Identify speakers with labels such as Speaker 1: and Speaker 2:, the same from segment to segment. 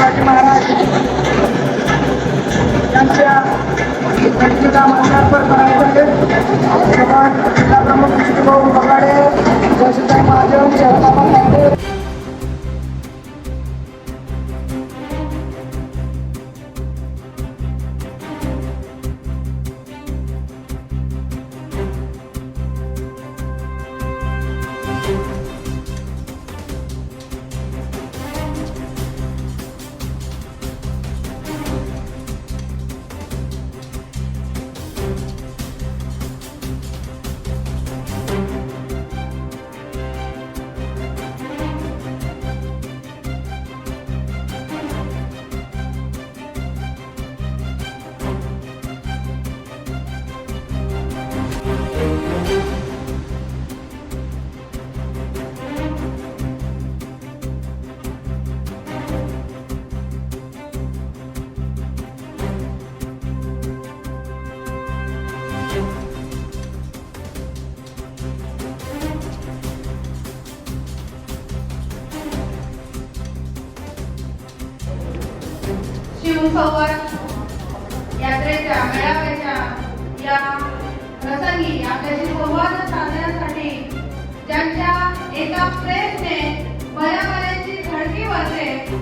Speaker 1: महाराज. यांच्या प्रतिमेचा माल्यार्पण
Speaker 2: शिवसंवाद यात्रेच्या मेळाव्याच्या या प्रसंगी आपल्याशी संवाद साधण्यासाठी ज्यांच्या एका प्रेसने बऱ्याबऱ्याची झडकी वाजते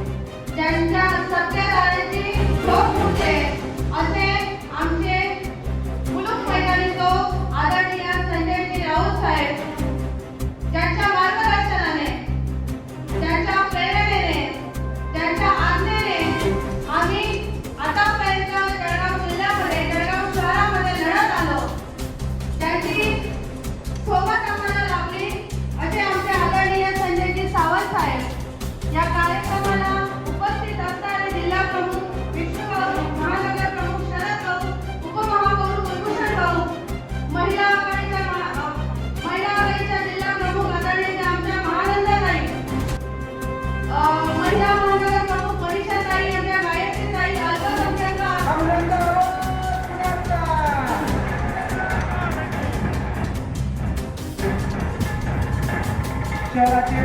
Speaker 1: शहराचे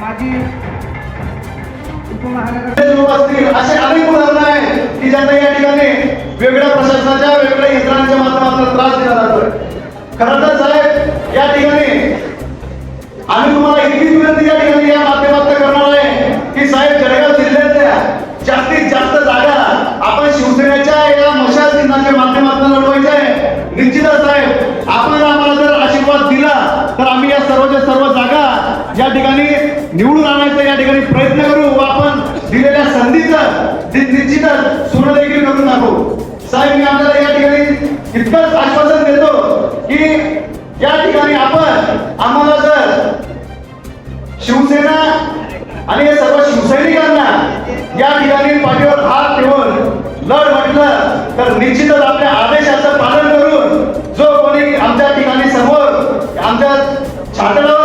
Speaker 1: माजी उपमहानगर
Speaker 3: असे अनेक उदाहरणं आहेत की ज्यांना या ठिकाणी वेगळ्या प्रशासनाच्या वेगळ्या यंत्रणांच्या माध्यमातून त्रास दिला जातोय. खरं तर साहेब या ठिकाणी आम्ही तुम्हाला इतकी विनंती या ठिकाणी या माध्यमातून करणार आहे की साहेब जळगाव जिल्ह्यातल्या जास्तीत जास्त जागा आपण शिवसेनेच्या या मशाल चिन्हाच्या माध्यमातून लढवायच्या आहे निश्चितच साहेब आपण आम्हाला जर आशीर्वाद दिला तर आम्ही या सर्वच्या सर्व जागा या ठिकाणी निवडून आणायचा या ठिकाणी प्रयत्न करू. व आपण दिलेल्या संधीचं निश्चितच सोनं देखील करून दाखवू साहेब मी आपल्याला या ठिकाणी इतकंच आश्वासन देतो की या ठिकाणी आपण आम्हाला जर शिवसेना आणि या सर्व शिवसैनिकांना या ठिकाणी पाठीवर हात ठेवून लढ म्हटलं तर निश्चितच आपल्या आदेशाचं पालन करून जो कोणी आमच्या ठिकाणी समोर आमच्या छातडावर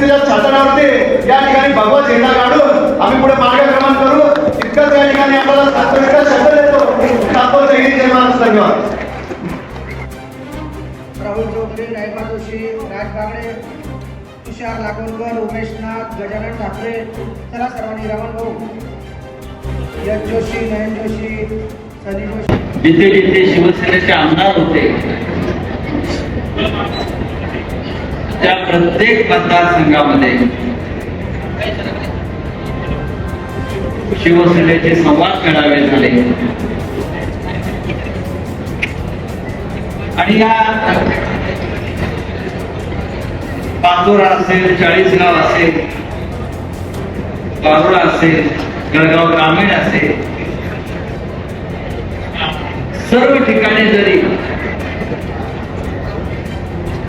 Speaker 3: छातडावरती या ठिकाणी भगवा झेंडा काढून आम्ही पुढे मार्गक्रमण करू इतकंच या ठिकाणी आपल्याला शब्द देतो. जय धन्यवाद.
Speaker 1: राहुल चौधरी रायबा जोशी राज बागडे तुषार लागवणकर उमेश नाथ गजानन ठाकरे चला सर्वांनी रमण भाऊ. यश जोशी नयन जोशी सनी जोशी.
Speaker 4: जिथे जिथे शिवसेनेचे आमदार होते त्या प्रत्येक मतदारसंघामध्ये शिवसेनेचे संवाद मेळावे झाले. आणि या पाचोरा असेल चाळीसगाव असेल पारोळा असेल जळगाव ग्रामीण असेल सर्व ठिकाणी जरी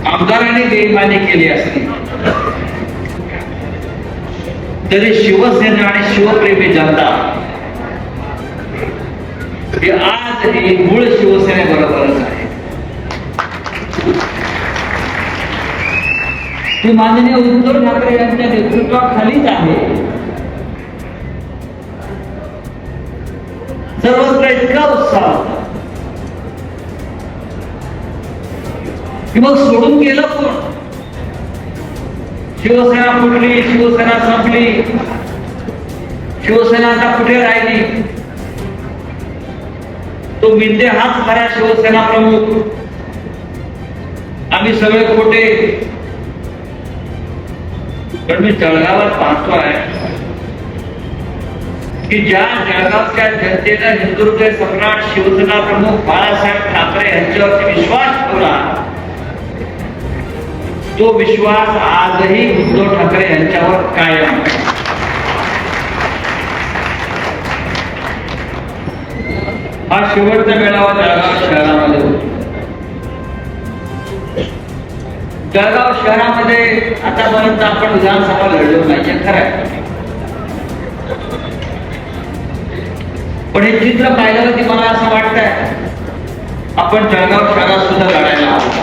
Speaker 4: आमदारांनी बेईमानी केली असली तरी शिवसेना आणि शिवप्रेमी जनता हे आज ही मूळ शिवसेनेबरोबरच आहे. ती माननीय उद्धव ठाकरे यांच्या नेतृत्वाखालीच आहे. सर्वत्र इतका उत्साह की मग सोडून गेलं कोण शिवसेना फुटली शिवसेना संपली. शिवसेना आता कुठे राहिली? तो मिंदे हाच खऱ्या शिवसेना प्रमुख. आम्ही सगळे खोटे. पण मी जळगावात पाहतोय की ज्या जळगावच्या जनतेनं हिंदुत्व सम्राट शिवसेना प्रमुख बाळासाहेब ठाकरे यांच्यावरती विश्वास ठेवला तो विश्वास आजही उद्धव ठाकरे यांच्यावर कायम. हा शेवटचा मेळावा जळगाव शहरामध्ये जळगाव शहरामध्ये आतापर्यंत आपण विधानसभा लढलो नाहीये खरं आहे. पण हे चित्र पाहिलं की मला असं वाटतंय आपण जळगाव शहरात सुद्धा लढायला हवं.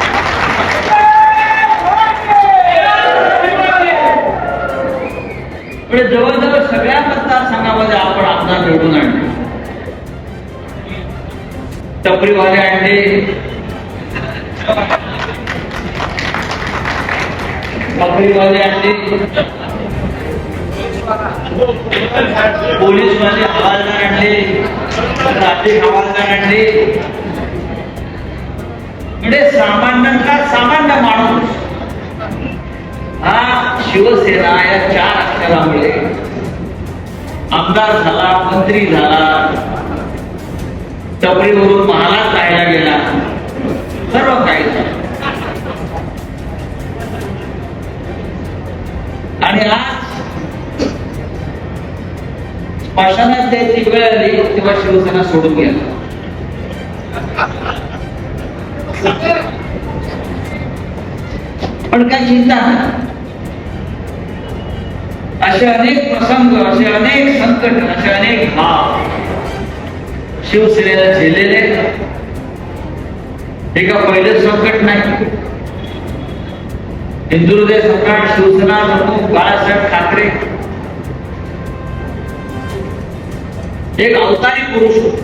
Speaker 4: म्हणजे जवळजवळ सगळ्या मतदारसंघामध्ये आपण आमदार निवडून आणले टपरीवाले आणले. टपरीवाले आणले. पोलीस पोलीसवाले हवालदार आणले. ट्रॅफिक हवालदार आणले. म्हणजे सामान्यांचा सामान्य माणूस शिवसेना या चार अक्षरामुळे आमदार झाला मंत्री झाला टपरीवरून महालात राहायला गेला. सर्व काही आणि आज स्मशानात त्याची वेळ आली तेव्हा शिवसेना सोडून गेला. पण काय चिंता असे अनेक प्रसंग असे अनेक संकट असे अनेक भाव शिवसेनेला झेलेले हे का पहिलं संकट नाही? हिंदुहृदय सम्राट शिवसेना प्रमुख बाळासाहेब ठाकरे. एक अवतारी पुरुष होते.